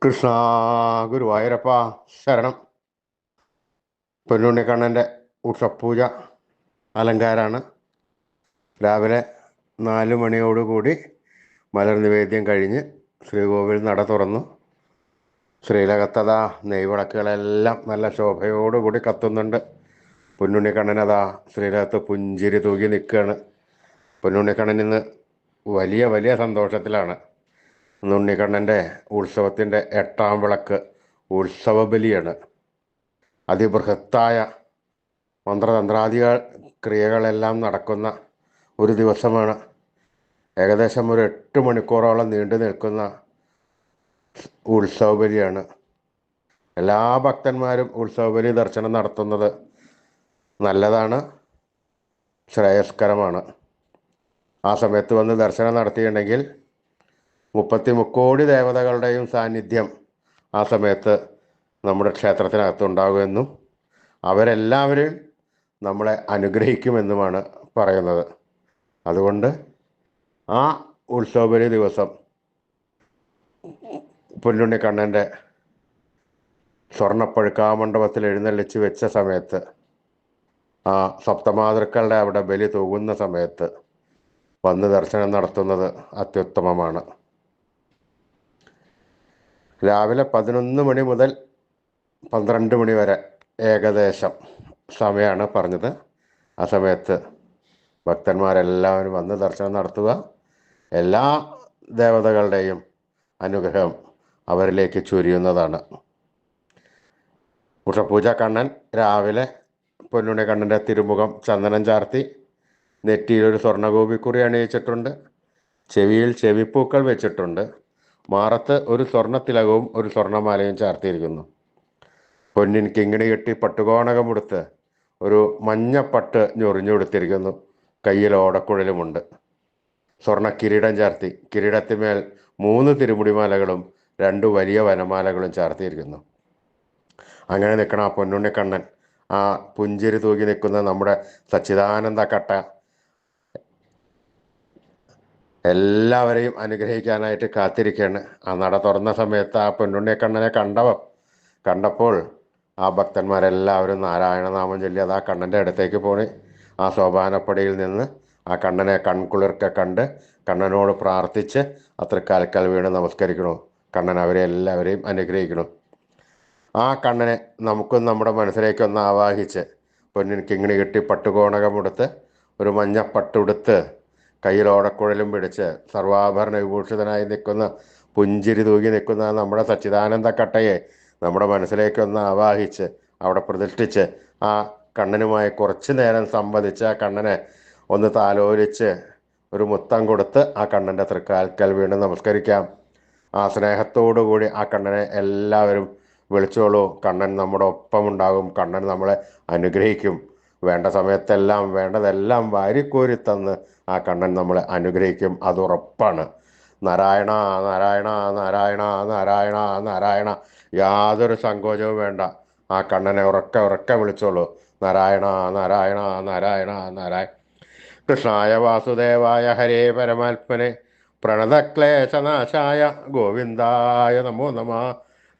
കൃഷ്ണ ഗുരുവായൂരപ്പ ശരണം. പൊന്നുണ്ണിക്കണ്ണന്റെ ഉഷപ്പൂജ അലങ്കാരാണ്. രാവിലെ നാല് മണിയോടുകൂടി മലർ നിവേദ്യം കഴിഞ്ഞ് ശ്രീകോവിൽ നട തുറന്നു. ശ്രീലകത്തത നെയ്വിളക്കുകളെല്ലാം നല്ല ശോഭയോടുകൂടി കത്തുന്നുണ്ട്. പൊന്നുണ്ണിക്കണ്ണനതാ ശ്രീലകത്ത് പുഞ്ചിരി തൂകി നിൽക്കുകയാണ്. പൊന്നുണ്ണിക്കണ്ണൻ ഇന്ന് വലിയ വലിയ സന്തോഷത്തിലാണ്. ഉണ്ണിക്കണ്ണന്റെ ഉത്സവത്തിന്റെ എട്ടാം വിളക്ക് ഉത്സവ ബലിയാണ് അതിബൃഹത്തായ മന്ത്രതന്ത്രാദികൾ ക്രിയകളെല്ലാം നടക്കുന്ന ഒരു ദിവസമാണ്. ഏകദേശം ഒരു എട്ട് മണിക്കൂറോളം നീണ്ടു നിൽക്കുന്ന ഉത്സവ ബലിയാണ് എല്ലാ ഭക്തന്മാരും ഉത്സവ ബലി ദർശനം നടത്തുന്നത് നല്ലതാണ് ശ്രേയസ്കരമാണ്. ആ സമയത്ത് വന്ന് ദർശനം നടത്തിയിട്ടുണ്ടെങ്കിൽ മുപ്പത്തി മുക്കോടി ദേവതകളുടെയും സാന്നിധ്യം ആ സമയത്ത് നമ്മുടെ ക്ഷേത്രത്തിനകത്തുണ്ടാകുമെന്നും അവരെല്ലാവരും നമ്മളെ അനുഗ്രഹിക്കുമെന്നുമാണ് പറയുന്നത്. അതുകൊണ്ട് ആ ഉത്സവപരി ദിവസം പൊന്നുണ്ണിക്കണ്ണന്റെ സ്വർണപ്പഴുക്കാമണ്ഡപത്തിൽ എഴുന്നള്ളിച്ച് വെച്ച സമയത്ത് ആ സപ്തമാതൃക്കളുടെ അവിടെ ബലി തൂകുന്ന സമയത്ത് വന്ന് ദർശനം നടത്തുന്നത് അത്യുത്തമമാണ്. രാവിലെ പതിനൊന്ന് മണി മുതൽ പന്ത്രണ്ട് മണി വരെ ഏകദേശം സമയമാണ് പറഞ്ഞത്. ആ സമയത്ത് ഭക്തന്മാരെല്ലാവരും വന്ന് ദർശനം നടത്തുക. എല്ലാ ദേവതകളുടെയും അനുഗ്രഹം അവരിലേക്ക് ചൊരിയുന്നതാണ്. ഉഷപൂജ കണ്ണൻ രാവിലെ പൊന്നുണ്ണി കണ്ണന്റെ തിരുമുഖം ചന്ദനം ചാർത്തി നെറ്റിയിലൊരു സ്വർണഗോപിക്കുറി അണിയിച്ചിട്ടുണ്ട് ചെവിയിൽ ചെവിപ്പൂക്കൾ വെച്ചിട്ടുണ്ട്. മാറത്ത് ഒരു സ്വർണത്തിലകവും ഒരു സ്വർണമാലയും ചാർത്തിയിരിക്കുന്നു. പൊന്നിൻ കിങ്ങിണി കെട്ടി പട്ടുകോണകമെടുത്ത് ഒരു മഞ്ഞപ്പട്ട് ഞൊറിഞ്ഞുകൊടുത്തിരിക്കുന്നു കയ്യിൽ ഓടക്കുഴലുമുണ്ട്. സ്വർണ കിരീടം ചാർത്തി. കിരീടത്തിന്മേൽ മൂന്ന് തിരുമുടിമാലകളും രണ്ട് വലിയ വനമാലകളും ചാർത്തിയിരിക്കുന്നു. അങ്ങനെ നിൽക്കണം ആ പൊന്നുണ്ണിക്കണ്ണൻ ആ പുഞ്ചിരി തൂകി നിൽക്കുന്ന നമ്മുടെ സച്ചിദാനന്ദ കട്ട എല്ലാവരെയും അനുഗ്രഹിക്കാനായിട്ട് കാത്തിരിക്കുകയാണ് ആ നട തുറന്ന സമയത്ത് ആ പൊന്നുണ്ണിക്കണ്ണനെ കണ്ടവ. കണ്ടപ്പോൾ ആ ഭക്തന്മാരെല്ലാവരും നാരായണനാമം ചൊല്ലി അത് ആ കണ്ണന്റെ അടുത്തേക്ക് പോണി ആ സോപാനപ്പടിയിൽ നിന്ന് ആ കണ്ണനെ കൺകുളിർക്കെ കണ്ട് കണ്ണനോട് പ്രാർത്ഥിച്ച് അത്ര കാൽക്കൽ വീണ് നമസ്കരിക്കണു? കണ്ണൻ അവരെ എല്ലാവരെയും അനുഗ്രഹിക്കണം? ആ കണ്ണനെ നമുക്കും നമ്മുടെ മനസ്സിലേക്ക് ഒന്ന് ആവാഹിച്ച് പൊന്നിൻ കിങ്ങിണി കെട്ടി പട്ടുകോണകമെടുത്ത് ഒരു മഞ്ഞപ്പട്ടുടുത്ത് കയ്യിൽ ഓടക്കുഴലും പിടിച്ച് സർവാഭരണ വിഭൂഷിതനായി നിൽക്കുന്ന പുഞ്ചിരി തൂകി നിൽക്കുന്ന നമ്മുടെ സച്ചിദാനന്ദ കട്ടയെ നമ്മുടെ മനസ്സിലേക്കൊന്ന് ആവാഹിച്ച് അവിടെ പ്രതിഷ്ഠിച്ച് ആ കണ്ണനുമായി കുറച്ച് നേരം സംവദിച്ച് ആ കണ്ണനെ ഒന്ന് താലോലിച്ച് ഒരു മുത്തം കൊടുത്ത് ആ കണ്ണന്റെ തൃക്കാൽക്കൽ വീണ്ടും നമസ്കരിക്കാം. ആ സ്നേഹത്തോടു കൂടി ആ കണ്ണനെ എല്ലാവരും വിളിച്ചോളൂ. കണ്ണൻ നമ്മുടെ ഒപ്പമുണ്ടാകും. കണ്ണൻ നമ്മളെ അനുഗ്രഹിക്കും. വേണ്ട സമയത്തെല്ലാം വേണ്ടതെല്ലാം വാരിക്കോരി തന്ന് ആ കണ്ണൻ നമ്മളെ അനുഗ്രഹിക്കും. അത് ഉറപ്പാണ്. നാരായണ നാരായണ നാരായണ നാരായണ നാരായണ. യാതൊരു സങ്കോചവും വേണ്ട. ആ കണ്ണനെ ഉറക്കെ ഉറക്കെ വിളിച്ചോളൂ. നാരായണ നാരായണ നാരായണ നാരായണ. കൃഷ്ണായ വാസുദേവായ ഹരേ പരമാത്മനെ. പ്രണതക്ലേശനാശായ ഗോവിന്ദായ നമോ നമ.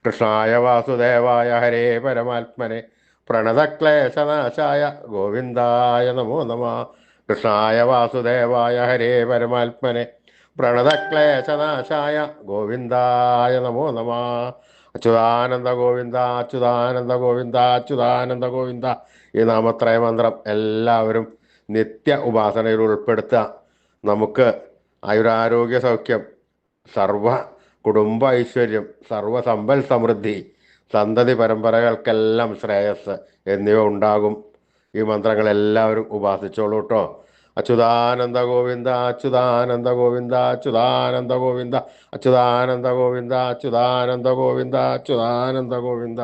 കൃഷ്ണായ വാസുദേവായ ഹരേ പരമാത്മനെ. പ്രണതക്ലേശനാശായ ഗോവിന്ദായ നമോ നമ. കൃഷ്ണായ വാസുദേവായ ഹരേ പരമാത്മനെ. പ്രണതക്ലേശനാശായ ഗോവിന്ദായ നമോ നമ. അച്യുതാനന്ദ ഗോവിന്ദ അച്യുതാനന്ദ ഗോവിന്ദ അച്യുതാനന്ദ ഗോവിന്ദ ഈ നാമത്രയ മന്ത്രം എല്ലാവരും നിത്യ ഉപാസനയിൽ ഉൾപ്പെടുത്തുക. നമുക്ക് ആയുരാരോഗ്യ സൗഖ്യം സർവ കുടുംബ ഐശ്വര്യം സർവ സമ്പൽ സമൃദ്ധി സന്തതി പരമ്പരകൾക്കെല്ലാം ശ്രേയസ് എന്നിവ ഉണ്ടാകും. ഈ മന്ത്രങ്ങൾ എല്ലാവരും ഉപാസിച്ചോളൂ കേട്ടോ അച്യുതാനന്ദ ഗോവിന്ദ അച്യുതാനന്ദ ഗോവിന്ദ അച്യുതാനന്ദ ഗോവിന്ദ അച്യുതാനന്ദ ഗോവിന്ദ അച്യുതാനന്ദ ഗോവിന്ദ അച്യുതാനന്ദ ഗോവിന്ദ.